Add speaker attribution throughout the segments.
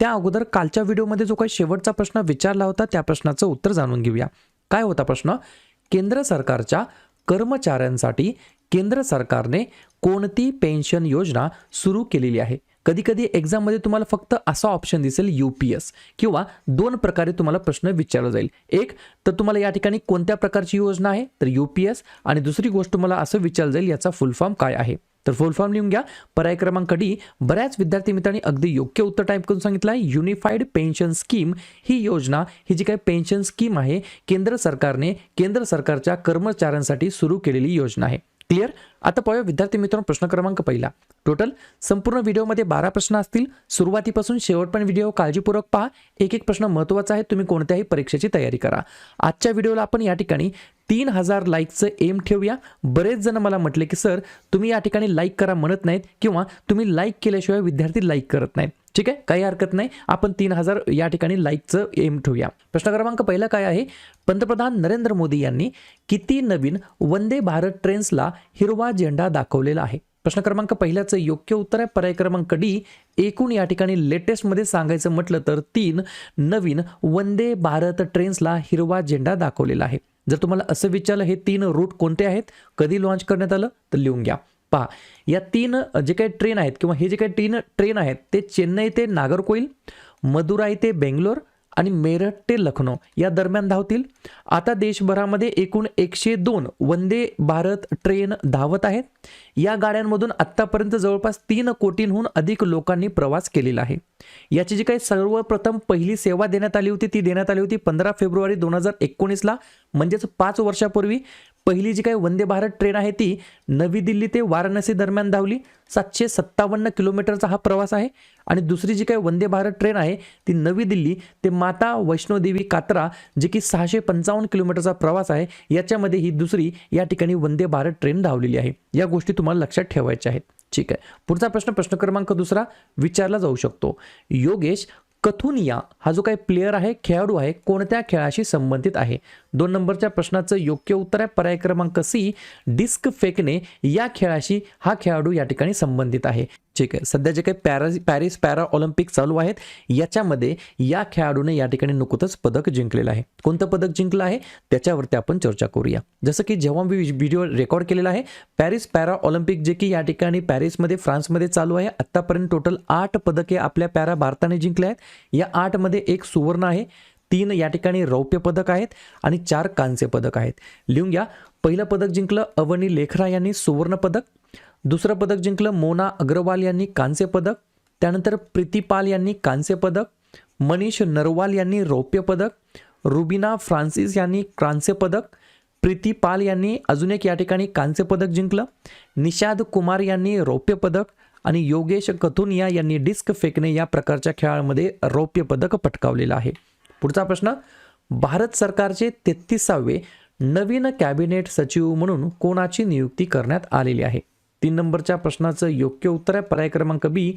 Speaker 1: त्या अगोदर कालच्या व्हिडिओमध्ये जो काही शेवटचा प्रश्न विचारला होता त्या प्रश्नाचं उत्तर जाणून घेऊया. काय होता प्रश्न? केंद्र सरकारच्या कर्मचाऱ्यांसाठी केंद्र सरकारने कोणती पेन्शन योजना सुरू केलेली आहे? कधी कधी एक्झाममध्ये तुम्हाला फक्त असा ऑप्शन दिसेल यू पी एस किंवा दोन प्रकारे तुम्हाला प्रश्न विचारला जाईल. एक तर तुम्हाला या ठिकाणी कोणत्या प्रकारची योजना आहे? तर यू पी एस आणि दुसरी गोष्ट तुम्हाला असं विचारलं जाईल याचा फुल फॉर्म काय आहे? तर फुल फॉर्म लिहून घ्या. पर्याय क्रमांक डी बऱ्याच विद्यार्थी मित्रांनी अगदी योग्य उत्तर टाईप करून सांगितलं आहे. युनिफाईड पेन्शन स्कीम ही योजना ही जी काही पेन्शन स्कीम आहे केंद्र सरकारने केंद्र सरकारच्या कर्मचाऱ्यांसाठी सुरू केलेली योजना आहे. क्लिअर आता पाहूया विद्यार्थी मित्रांनो प्रश्न क्रमांक पहिला. टोटल संपूर्ण व्हिडिओमध्ये बारा प्रश्न असतील. सुरुवातीपासून शेवटपर्यंत व्हिडिओ काळजीपूर्वक पहा. एक एक प्रश्न महत्त्वाचा आहे. तुम्ही कोणत्याही परीक्षेची तयारी करा. आजच्या व्हिडिओला आपण या ठिकाणी तीन हजार लाईकचं एम ठेवूया. बरेच जण मला म्हटले की सर तुम्ही या ठिकाणी लाईक करा म्हणत नाहीत किंवा तुम्ही लाईक केल्याशिवाय विद्यार्थी लाईक करत नाहीत. ठीक आहे? काही हरकत नाही. आपण तीन हजार या ठिकाणी लाईकचं एम ठेवूया. प्रश्न क्रमांक पहिला काय आहे? पंतप्रधान नरेंद्र मोदी यांनी किती नवीन वंदे भारत ट्रेन्सला हिरवा झेंडा दाखवलेला आहे? प्रश्न क्रमांक पहिल्याचं योग्य उत्तर आहे. पर्याय क्रमांक डी एकूण या ठिकाणी लेटेस्टमध्ये सांगायचं म्हटलं तर तीन नवीन वंदे भारत ट्रेन्सला हिरवा झेंडा दाखवलेला आहे. जर तुम्हाला असं विचारलं हे तीन रूट कोणते आहेत? कधी लॉन्च करण्यात आलं? तर लिहून घ्या. पहा या तीन जे काही ट्रेन आहेत किंवा हे जे काही तीन ट्रेन आहेत ते चेन्नई ते नागरकोईल मदुराई ते बेंगलोर आणि मेरठ ते लखनौ या दरम्यान धावतील. आता देशभरामध्ये एकूण एकशे दोन वंदे भारत ट्रेन धावत आहेत. या गाड्यांमधून आत्तापर्यंत जवळपास तीन कोटींहून अधिक लोकांनी प्रवास केलेला आहे. याची जी काही सर्वप्रथम पहिली सेवा देण्यात आली होती ती देण्यात आली होती पंधरा फेब्रुवारी दोन हजार एकोणीसला. म्हणजेच पाच वर्षापूर्वी पहिली जी काही वंदे भारत ट्रेन आहे ती नवी दिल्ली ते वाराणसी दरम्यान धावली. सातशे सत्तावन्न किलोमीटरचा हा प्रवास आहे. आणि दुसरी जी काही वंदे भारत ट्रेन आहे ती नवी दिल्ली ते माता वैष्णोदेवी कात्रा जे की सहाशे पंचावन्न किलोमीटरचा प्रवास आहे याच्यामध्ये ही दुसरी या ठिकाणी वंदे भारत ट्रेन धावलेली आहे. या गोष्टी तुम्हाला लक्षात ठेवायच्या आहेत. ठीक आहे. पुढचा प्रश्न प्रश्न क्रमांक दुसरा विचारला जाऊ शकतो. योगेश कथुनिया हा जो काही प्लेअर आहे खेळाडू आहे कोणत्या खेळाशी संबंधित आहे? दोन नंबरच्या प्रश्नाचं योग्य उत्तर आहे. पर्याय क्रमांक सी डिस्क फेकणे या खेळाशी हा खेळाडू या ठिकाणी संबंधित आहे. ठीक आहे सध्या जे काही पॅरा पॅरिस पॅरा ऑलिम्पिक चालू आहेत याच्यामध्ये या खेळाडूने या ठिकाणी नुकतंच पदक जिंकलेलं आहे. कोणतं पदक जिंकलं आहे? त्याच्यावरती आपण चर्चा करूया. जसं की जेव्हा मी व्हिडिओ रेकॉर्ड केलेला आहे पॅरिस पॅरा ऑलिम्पिक जे की या ठिकाणी पॅरिसमध्ये फ्रान्समध्ये चालू आहे. आत्तापर्यंत टोटल आठ पदके आपल्या पॅरा भारताने जिंकले आहेत. या आठमध्ये एक सुवर्ण आहे तीन या ठिकाणी रौप्य पदक आहेत आणि चार कांस्य पदक आहेत. लिहून घ्या. पहिलं पदक जिंकलं अवनी लेखरा यांनी सुवर्ण पदक. दुसरं पदक जिंकलं मोना अग्रवाल यांनी कांस्य पदक त्यानंतर प्रीतीपाल यांनी कांस्य पदक मनीष नरवाल यांनी रौप्य पदक रुबिना फ्रान्सिस यांनी कांस्य पदक प्रीती पाल यांनी अजून एक या ठिकाणी कांस्य पदक जिंकलं निषाद कुमार यांनी रौप्य पदक आणि योगेश कथुनिया यांनी डिस्क फेकणे या प्रकारच्या खेळामध्ये रौप्य पदक पटकावलेलं आहे. पुढचा प्रश्न भारत सरकारचे तेहतीसावे नवीन कॅबिनेट सचिव म्हणून कोणाची नियुक्ती करण्यात आलेली आहे? तीन नंबरच्या प्रश्नाचं योग्य उत्तर आहे. पर्याय क्रमांक बी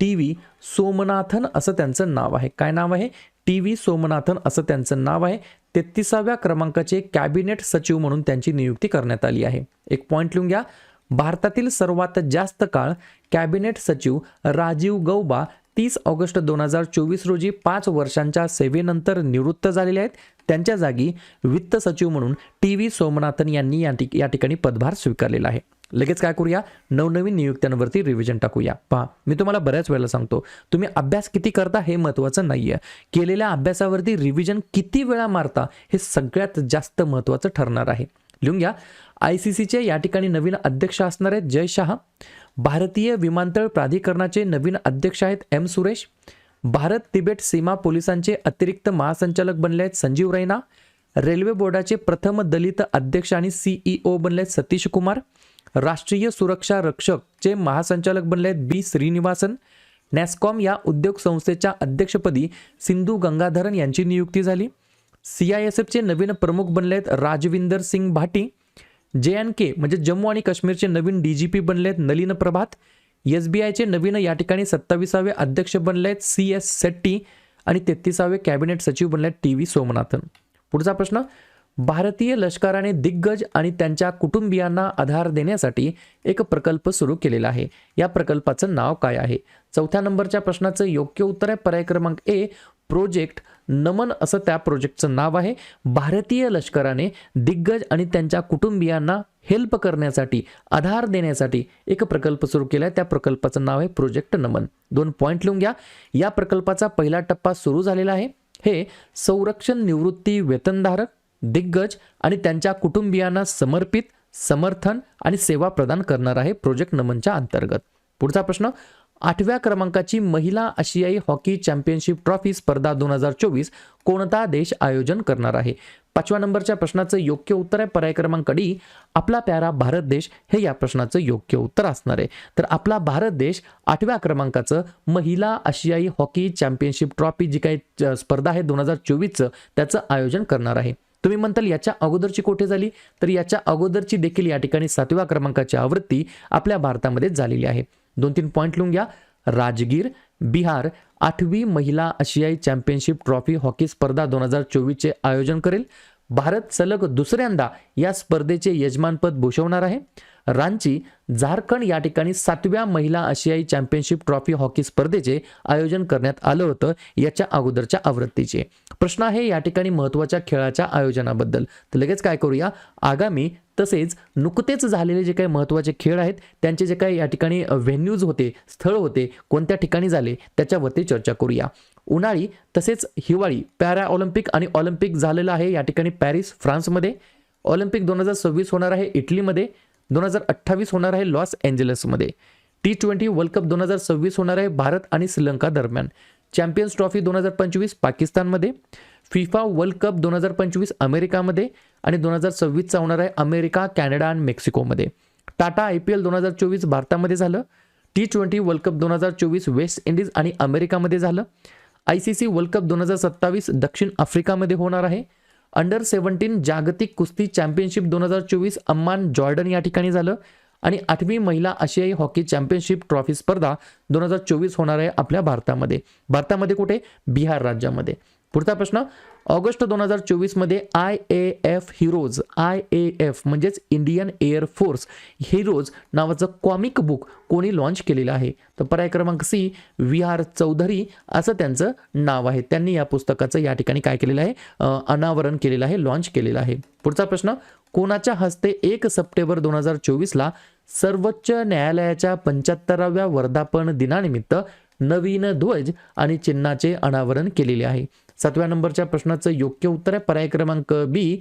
Speaker 1: टी व्ही सोमनाथन असं त्यांचं नाव आहे. काय नाव आहे? टी व्ही सोमनाथन असं त्यांचं नाव आहे. तेहतीसाव्या क्रमांकाचे कॅबिनेट सचिव म्हणून त्यांची नियुक्ती करण्यात आली आहे. एक पॉईंट लिहून घ्या. भारतातील सर्वात जास्त काळ कॅबिनेट सचिव राजीव गौबा तीस ऑगस्ट दोन हजार चोवीस रोजी पाच वर्षांच्या सेवेनंतर निवृत्त झालेले आहेत. त्यांच्या जागी वित्त सचिव म्हणून टी व्ही सोमनाथन यांनी या ठिक या ठिकाणी पदभार स्वीकारलेला आहे. लगेच काय करूया? नवनवीन नियुक्त्यांवरती रिव्हिजन टाकूया. पहा मी तुम्हाला बऱ्याच वेळेला सांगतो तुम्ही अभ्यास किती करता हे महत्त्वाचं नाही आहे केलेल्या अभ्यासावरती रिव्हिजन किती वेळा मारता हे सगळ्यात जास्त महत्त्वाचं ठरणार आहे. लिहून घ्या. आय सी सीचे या ठिकाणी नवीन अध्यक्ष असणार आहेत जय शहा. भारतीय विमानतळ प्राधिकरणाचे नवीन अध्यक्ष आहेत एम सुरेश. भारत तिबेट सीमा पोलिसांचे अतिरिक्त महासंचालक बनले आहेत संजीव रैना. रेल्वे बोर्डाचे प्रथम दलित अध्यक्ष आणि सीईओ बनले आहेत सतीश कुमार. राष्ट्रीय सुरक्षा रक्षकचे महासंचालक बनले आहेत बी. श्रीनिवासन. नॅस्कॉम या उद्योग संस्थेच्या अध्यक्षपदी सिंधू गंगाधरन यांची नियुक्ती झाली. सी आय एस एफचे नवीन प्रमुख बनले आहेत राजविंदर सिंग भाटी. जे एन के म्हणजे जम्मू आणि काश्मीरचे नवीन डी जी पी बनले आहेत नलिन प्रभात. एस बी आयचे नवीन या ठिकाणी सत्तावीसावे अध्यक्ष बनले आहेत सी एस शेट्टी. आणि तेहतीसावे कॅबिनेट सचिव बनले आहेत टी व्ही सोमनाथन. पुढचा प्रश्न भारतीय लष्कराने दिग्गज आणि त्यांच्या कुटुंबियांना आधार देण्यासाठी एक प्रकल्प सुरू केलेला आहे. या प्रकल्पाचं नाव काय आहे? चौथ्या नंबरच्या प्रश्नाचं योग्य उत्तर आहे. पर्याय क्रमांक ए प्रोजेक्ट नमन असं त्या प्रोजेक्टचं नाव आहे. भारतीय लष्कराने दिग्गज आणि त्यांच्या कुटुंबियांना हेल्प करण्यासाठी आधार देण्यासाठी एक प्रकल्प सुरू केला आहे त्या प्रकल्पाचं नाव आहे प्रोजेक्ट नमन. दोन पॉईंट लिहून घ्या. या प्रकल्पाचा पहिला टप्पा सुरू झालेला आहे. हे संरक्षण निवृत्ती वेतनधारक दिग्गज आणि त्यांच्या कुटुंबियांना समर्पित समर्थन आणि सेवा प्रदान करणार आहे प्रोजेक्ट नमनच्या अंतर्गत. पुढचा प्रश्न आठव्या क्रमांकाची महिला आशियाई हॉकी चॅम्पियनशिप ट्रॉफी स्पर्धा दोन हजार चोवीस कोणता देश आयोजन करणार आहे? पाचव्या नंबरच्या प्रश्नाचं योग्य उत्तर आहे पर्याय क्रमांक डी. आपला प्यारा भारत देश हे या प्रश्नाचं योग्य उत्तर असणार आहे. तर आपला भारत देश आठव्या क्रमांकाचं महिला आशियाई हॉकी चॅम्पियनशिप ट्रॉफी जी काही स्पर्धा आहे दोन हजार चोवीसचं त्याचं आयोजन करणार आहे. तुम्ही म्हणताल याच्या अगोदरची कोठे झाली? तर याच्या अगोदरची देखील या ठिकाणी सातव्या क्रमांकाची आवृत्ती आपल्या भारतामध्ये झालेली आहे. दोन तीन पॉईंट लिहून घ्या. राजगीर बिहार आठवी महिला आशियाई चॅम्पियनशिप ट्रॉफी हॉकी स्पर्धा दोन हजार चोवीसचे आयोजन करेल. भारत सलग दुसऱ्यांदा या स्पर्धेचे यजमानपद भूषवणार आहे. रांची झारखंड या ठिकाणी सातव्या महिला आशियाई चॅम्पियनशिप ट्रॉफी हॉकी स्पर्धेचे आयोजन करण्यात आलं होतं याच्या अगोदरच्या आवृत्तीचे. प्रश्न आहे या ठिकाणी महत्त्वाच्या खेळाच्या आयोजनाबद्दल. तर लगेच काय करूया? आगामी तसेच नुकतेच झालेले जे काही महत्त्वाचे खेळ आहेत त्यांचे जे काही या ठिकाणी व्हेन्यूज होते स्थळ होते कोणत्या ठिकाणी झाले त्याच्यावरती चर्चा करूया. उन्हाळी तसेच हिवाळी पॅरा ऑलिम्पिक आणि ऑलिम्पिक झालेलं आहे या ठिकाणी पॅरिस फ्रान्समध्ये. ऑलिम्पिक दोन हजार सव्वीस होणार आहे इटलीमध्ये दोन हजार अठ्ठावीस होणार आहे लॉस एंजलसमध्ये. टी ट्वेंटी वर्ल्ड कप दोन हजार सव्वीस होणार आहे भारत आणि श्रीलंका दरम्यान. चॅम्पियन्स ट्रॉफी दोन हजार पंचवीस पाकिस्तानमध्ये फिफा वर्ल्ड कप दोन हजार पंचवीस अमेरिकामध्ये आणि दोन हजार सव्वीसचा होणार आहे अमेरिका कॅनडा आणि मेक्सिकोमध्ये. टाटा आय पी एल दोन हजार चोवीस भारतामध्ये झालं. टी ट्वेंटी वर्ल्ड कप दोन हजार चोवीस वेस्ट इंडिज आणि अमेरिकामध्ये झालं. I C C world cup दोन हजार सत्तावीस दक्षिण आफ्रिकामध्ये होणार आहे. अंडर सेव्हन्टीन जागतिक कुस्ती चॅम्पियनशिप दोन हजार चोवीस अम्मान जॉर्डन या ठिकाणी झालं. आणि आठवी महिला आशियाई हॉकी चॅम्पियनशिप ट्रॉफी स्पर्धा दोन हजार चोवीस होणार आहे आपल्या भारतामध्ये. भारतामध्ये कुठे? बिहार राज्यामध्ये. पुढचा प्रश्न ऑगस्ट दोन हजार चोवीसमध्ये I A F heroes I A F म्हणजेच इंडियन एअर फोर्स हिरोज नावाचं कॉमिक बुक कोणी लॉन्च केलेलं आहे? तर पर्याय क्रमांक सी व्ही आर चौधरी असं त्यांचं नाव आहे. त्यांनी या पुस्तकाचं या ठिकाणी काय केलेलं आहे? अनावरण केलेलं आहे लॉन्च केलेलं आहे. पुढचा प्रश्न कोणाच्या हस्ते एक सप्टेंबर दोन हजार चोवीसला सर्वोच्च न्यायालयाच्या पंच्याहत्तराव्या वर्धापन दिनानिमित्त नवीन ध्वज आणि चिन्हाचे अनावरण केलेले आहे? सातव्या नंबरच्या प्रश्नाचं योग्य उत्तर आहे. पर्याय क्रमांक बी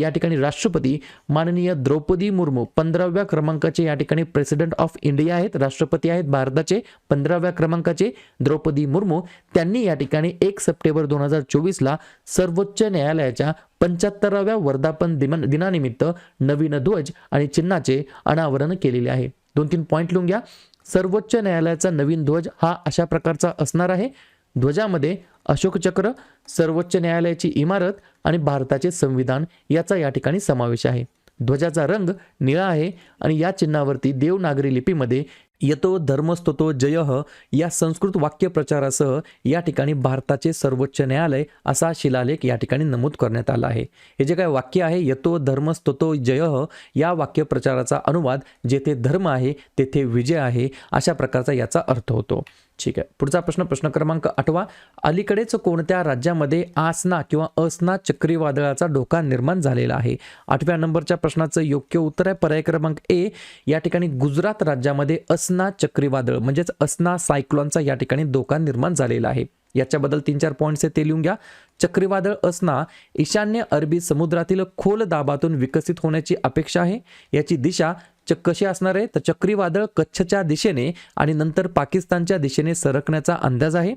Speaker 1: या ठिकाणी राष्ट्रपती माननीय द्रौपदी मुर्मू पंधराव्या क्रमांकाचे या ठिकाणी प्रेसिडेंट ऑफ इंडिया आहेत राष्ट्रपती आहेत भारताचे पंधराव्या क्रमांकाचे द्रौपदी मुर्मू. त्यांनी या ठिकाणी एक सप्टेंबर दोन हजार चोवीसला सर्वोच्च न्यायालयाच्या पंच्याहत्तराव्या वर्धापन दिन दिनानिमित्त नवीन ध्वज आणि चिन्हाचे अनावरण केलेले आहे. दोन तीन पॉईंट लिहून घ्या. सर्वोच्च न्यायालयाचा नवीन ध्वज हा अशा प्रकारचा असणार आहे. ध्वजामध्ये अशोकचक्र सर्वोच्च न्यायालयाची इमारत आणि भारताचे संविधान याचा या ठिकाणी समावेश आहे. ध्वजाचा रंग निळा आहे आणि या चिन्हावरती देवनागरी लिपीमध्ये यतो धर्मस्तोतो जयः या संस्कृत वाक्यप्रचारासह या ठिकाणी भारताचे सर्वोच्च न्यायालय असा शिलालेख या ठिकाणी नमूद करण्यात आला आहे. हे जे काय वाक्य आहे यतो धर्मस्तोतो जयः या वाक्यप्रचाराचा अनुवाद जेथे धर्म आहे तेथे विजय आहे अशा प्रकारचा याचा अर्थ होतो. ठीक आहे. पुढचा प्रश्न प्रश्न क्रमांक आठवा. अलीकडेच कोणत्या राज्यामध्ये आसना किंवा असना चक्रीवादळाचा धोका निर्माण झालेला आहे? आठव्या नंबरच्या प्रश्नाचं योग्य उत्तर आहे. पर्याय क्रमांक ए या ठिकाणी गुजरात राज्यामध्ये असना चक्रीवादळ म्हणजेच असना सायक्लॉनचा या ठिकाणी धोका निर्माण झालेला आहे. याच्याबद्दल तीन चार पॉईंट्स आहे ते लिहून घ्या. चक्रीवादळ असना ईशान्य अरबी समुद्रातील खोल दाबातून विकसित होण्याची अपेक्षा आहे. याची दिशा कशी असणार आहे? तर चक्रीवादळ कच्छच्या दिशेने आणि नंतर पाकिस्तानच्या दिशेने सरकण्याचा अंदाज आहे.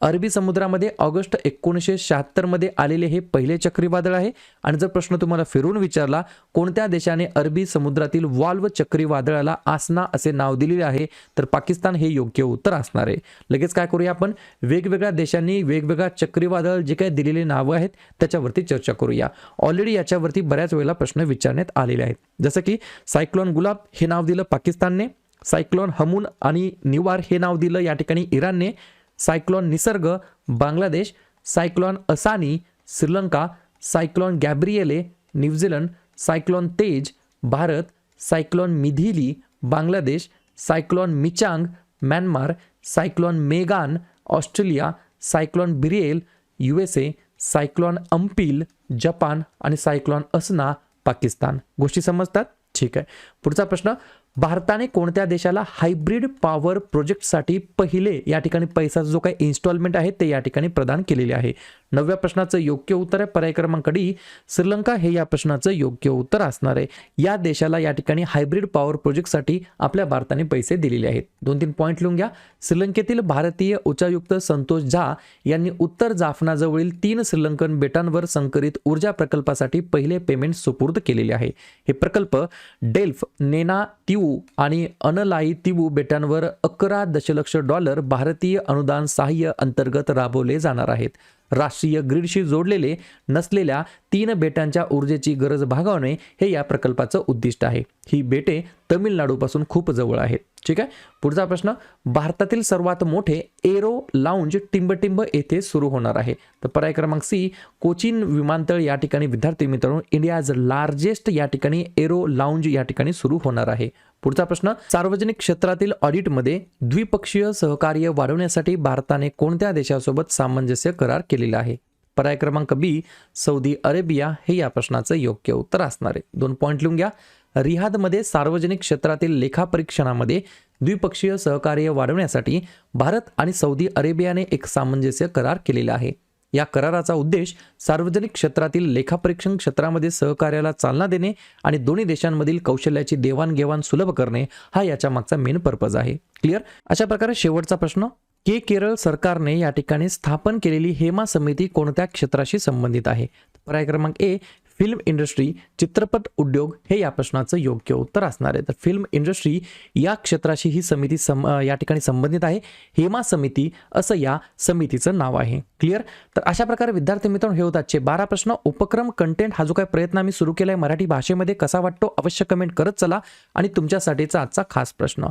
Speaker 1: अरबी समुद्रामध्ये ऑगस्ट एकोणीसशे शहात्तरमध्ये आलेले हे पहिले चक्रीवादळ आहे. आणि जर प्रश्न तुम्हाला फिरून विचारला कोणत्या देशाने अरबी समुद्रातील वाल्व चक्रीवादळाला आसना असे नाव दिलेले आहे तर पाकिस्तान हे योग्य उत्तर असणार आहे. लगेच काय करूया आपण? वेगवेगळ्या देशांनी वेगवेगळ्या चक्रीवादळ जे काही दिलेले नावं आहेत त्याच्यावरती चर्चा करूया. ऑलरेडी याच्यावरती बऱ्याच वेळेला प्रश्न विचारण्यात आलेले आहेत. जसं की सायक्लॉन गुलाब हे नाव दिलं पाकिस्तानने सायक्लोन हमून आणि निवार हे नाव दिलं या ठिकाणी इराणने सायक्लॉन निसर्ग Bangladesh cyclone Asani Sri Lanka cyclone Gabrielle New Zealand cyclone Tej Bharat cyclone Mithili Bangladesh cyclone Michaung Myanmar cyclone Megan Australia cyclone Beryl U S A cyclone Ampil Japan आणि cyclone Asna Pakistan. गोष्टी समजतात? ठीक आहे. पुढचा प्रश्न भारताने कोणत्या देशाला हायब्रिड पॉवर प्रोजेक्टसाठी पहिले या ठिकाणी पैसाचा जो काही इन्स्टॉलमेंट आहे ते या ठिकाणी प्रदान केलेले आहे? नवव्या प्रश्नाचं योग्य उत्तर आहे पर्याय क्रमांक डी श्रीलंका हे या प्रश्नाचं योग्य उत्तर असणार आहे. या देशाला या ठिकाणी हायब्रिड पॉवर प्रोजेक्टसाठी आपल्या भारताने पैसे दिलेले आहेत. दोन तीन पॉईंट लिहून घ्या. श्रीलंकेतील भारतीय उच्चायुक्त संतोष झा यांनी उत्तर जाफनाजवळील तीन श्रीलंकन बेटांवर संकरित ऊर्जा प्रकल्पासाठी पहिले पेमेंट सुपूर्द केलेले आहे. हे प्रकल्प डेल्फ नेना तीव आणि अनलाई तिवू बेटांवर अकरा दशलक्ष डॉलर भारतीय अनुदान सहाय्य अंतर्गत राबवले जाणार आहेत. राष्ट्रीय ग्रीडशी जोडलेले नसलेल्या तीन बेटांच्या ऊर्जेची गरज भागवणे हे या प्रकल्पाचं उद्दिष्ट आहे. ही बेटे तमिळनाडूपासून खूप जवळ आहेत. ठीक आहे? पुढचा प्रश्न भारतातील सर्वात मोठे एरो लाऊंज टिंबटिंब येथे सुरू होणार आहे. तर पर्याय क्रमांक सी कोचीन विमानतळ या ठिकाणी विद्यार्थी मित्रांनो इंडियाज लार्जेस्ट या ठिकाणी एरो लाऊंज या ठिकाणी सुरू होणार आहे. पुढचा प्रश्न सार्वजनिक क्षेत्रातील ऑडिटमध्ये द्विपक्षीय सहकार्य वाढवण्यासाठी भारताने कोणत्या देशासोबत सामंजस्य करार केलेला आहे? पर्याय क्रमांक बी सौदी अरेबिया हे या प्रश्नाचं योग्य उत्तर असणार आहे. दोन पॉईंट लिहून घ्या. रिहादमध्ये सार्वजनिक क्षेत्रातील लेखापरीक्षणामध्ये द्विपक्षीय सहकार्य वाढवण्यासाठी भारत आणि सौदी अरेबियाने एक सामंजस्य करार केलेला आहे. या कराराचा उद्देश सार्वजनिक क्षेत्रातील लेखापरीक्षण क्षेत्रामध्ये सहकार्याला चालना देणे आणि दोन्ही देशांमधील कौशल्याची देवाणघेवाण सुलभ करणे हा याच्या मागचा मेन पर्पज आहे. क्लिअर अशा प्रकारे शेवटचा प्रश्न के केरळ सरकारने या ठिकाणी स्थापन केलेली हेमा समिती कोणत्या क्षेत्राशी संबंधित आहे? पर्याय क्रमांक ए फिल्म इंडस्ट्री चित्रपट उद्योग हे या प्रश्नाचं योग्य उत्तर असणार आहे. तर फिल्म इंडस्ट्री या क्षेत्राशी ही समिती सम या ठिकाणी संबंधित आहे. हेमा समिती असं या समितीचं नाव आहे. क्लिअर तर अशा प्रकारे विद्यार्थी मित्रांनो हे होतात बारा प्रश्न. उपक्रम कंटेंट हा जो काही प्रयत्न आम्ही सुरू केला आहे मराठी भाषेमध्ये कसा वाटतो अवश्य कमेंट करत चला. आणि तुमच्यासाठीचा आजचा खास प्रश्न.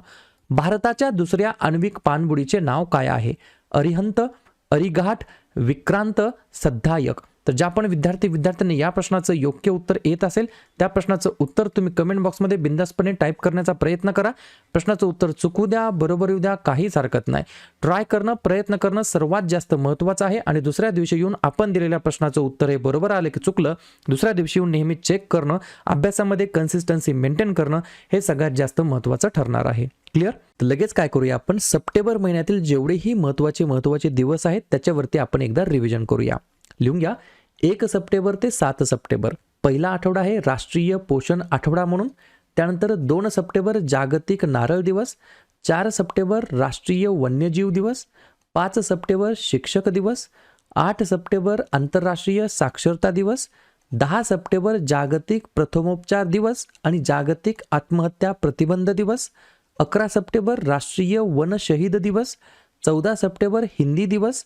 Speaker 1: भारताच्या दुसऱ्या आण्विक पाणबुडीचे नाव काय आहे? अरिहंत अरिघाट विक्रांत सद्धायक. तर ज्या पण विद्यार्थी विद्यार्थ्यांनी या प्रश्नाचं योग्य उत्तर येत असेल त्या प्रश्नाचं उत्तर तुम्ही कमेंट बॉक्समध्ये बिंदासपणे टाईप करण्याचा प्रयत्न करा. प्रश्नाचं उत्तर चुकू द्या बरोबर येऊ द्या काहीच हरकत नाही. ट्राय करणं प्रयत्न करणं सर्वात जास्त महत्त्वाचं आहे आणि दुसऱ्या दिवशी येऊन आपण दिलेल्या प्रश्नाचं उत्तर हे बरोबर आलं की चुकलं दुसऱ्या दिवशी येऊन नेहमी चेक करणं अभ्यासामध्ये कन्सिस्टन्सी मेंटेन करणं हे सगळ्यात जास्त महत्त्वाचं ठरणार आहे. क्लिअर तर लगेच काय करूया आपण? सप्टेंबर महिन्यातील जेवढेही महत्त्वाचे महत्त्वाचे दिवस आहेत त्याच्यावरती आपण एकदा रिव्हिजन करूया. लिहून घ्या. एक सप्टेंबर ते सात सप्टेंबर. पहिला आठवडा आहे राष्ट्रीय पोषण आठवडा म्हणून. त्यानंतर दोन सप्टेंबर जागतिक नारळ दिवस. चार सप्टेंबर राष्ट्रीय वन्यजीव दिवस. पाच सप्टेंबर शिक्षक दिवस. आठ सप्टेंबर आंतरराष्ट्रीय साक्षरता दिवस. दहा सप्टेंबर जागतिक प्रथमोपचार दिवस आणि जागतिक आत्महत्या प्रतिबंध दिवस. अकरा सप्टेंबर राष्ट्रीय वन शहीद दिवस. चौदा सप्टेंबर हिंदी दिवस.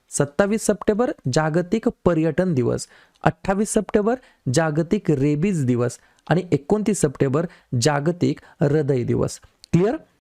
Speaker 1: सत्तावीस सप्टेंबर जागतिक पर्यटन दिवस अठ्ठावीस सप्टेंबर जागतिक रेबीज दिवस आणि एकोणतीस सप्टेंबर जागतिक हृदय दिवस. क्लिअर?